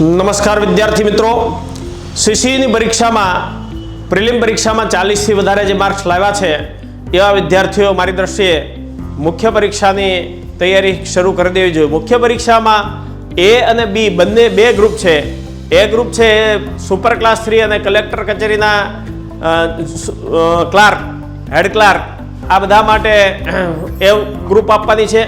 નમસ્કાર વિદ્યાર્થી મિત્રો. સીસીની પરીક્ષામાં, પ્રિલિમ પરીક્ષામાં ચાલીસથી વધારે જે માર્ક્સ લાવ્યા છે, એવા વિદ્યાર્થીઓ મારી દ્રષ્ટિએ મુખ્ય પરીક્ષાની તૈયારી શરૂ કરી દેવી જોઈએ. મુખ્ય પરીક્ષામાં એ અને બી બંને બે ગ્રુપ છે. એ ગ્રુપ છે એ સુપર ક્લાસ થ્રી અને કલેક્ટર કચેરીના ક્લાર્ક હેડ ક્લાર્ક આ બધા માટે એ ગ્રુપ આપવાની છે.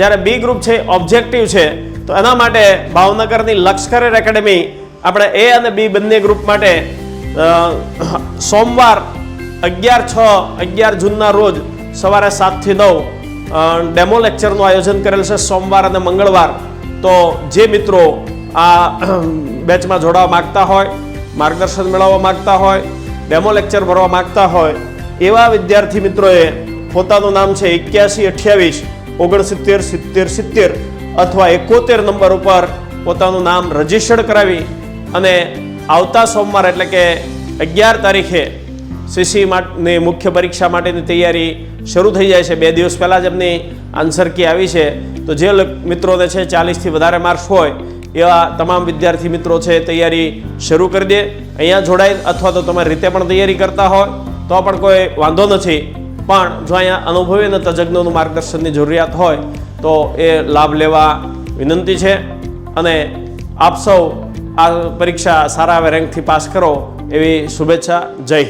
જ્યારે બી ગ્રુપ છે ઓબ્જેક્ટિવ છે, તો એના માટે ભાવનગરની લશ્કર એકેડમી આપણે એ અને બી બંને ગ્રુપ માટે સોમવાર અગિયાર છ, અગિયાર જૂનના રોજ સવારે સાતથી નવ ડેમો લેક્ચરનું આયોજન કરેલ છે સોમવાર અને મંગળવાર. તો જે મિત્રો આ બેચમાં જોડાવા માગતા હોય, માર્ગદર્શન મેળવવા માગતા હોય ડેમો લેક્ચર ભરવા માગતા હોય, એવા વિદ્યાર્થી મિત્રોએ પોતાનું નામ છે એક્યાસી અઠ્યાવીસ ઓગણસિત્તેર, સિત્તેર સિત્તેર અથવા એકોતેર નંબર ઉપર પોતાનું નામ રજીસ્ટર્ડ કરાવી અને આવતા સોમવાર એટલે કે અગિયાર તારીખે સીસી માટેની મુખ્ય પરીક્ષા માટેની તૈયારી શરૂ થઈ જાય છે. બે દિવસ પહેલાં જ એમની આન્સર કી આવી છે. તો જે મિત્રોને છે ચાલીસથી વધારે માર્ક્સ હોય, એવા તમામ વિદ્યાર્થી મિત્રો છે તૈયારી શરૂ કરી દે. અહીંયા જોડાય અથવા તો તમે રીતે પણ તૈયારી કરતા હોય, તો પણ કોઈ વાંધો નથી. પણ જો અહીંયા અનુભવી અને તજજ્ઞોનું માર્ગદર્શનની જરૂરિયાત હોય, તો એ લાભ લેવા વિનંતી છે. અને આપ સૌ આ પરીક્ષા સારા રેન્કથી પાસ કરો એવી શુભેચ્છા. જય હિન્દ.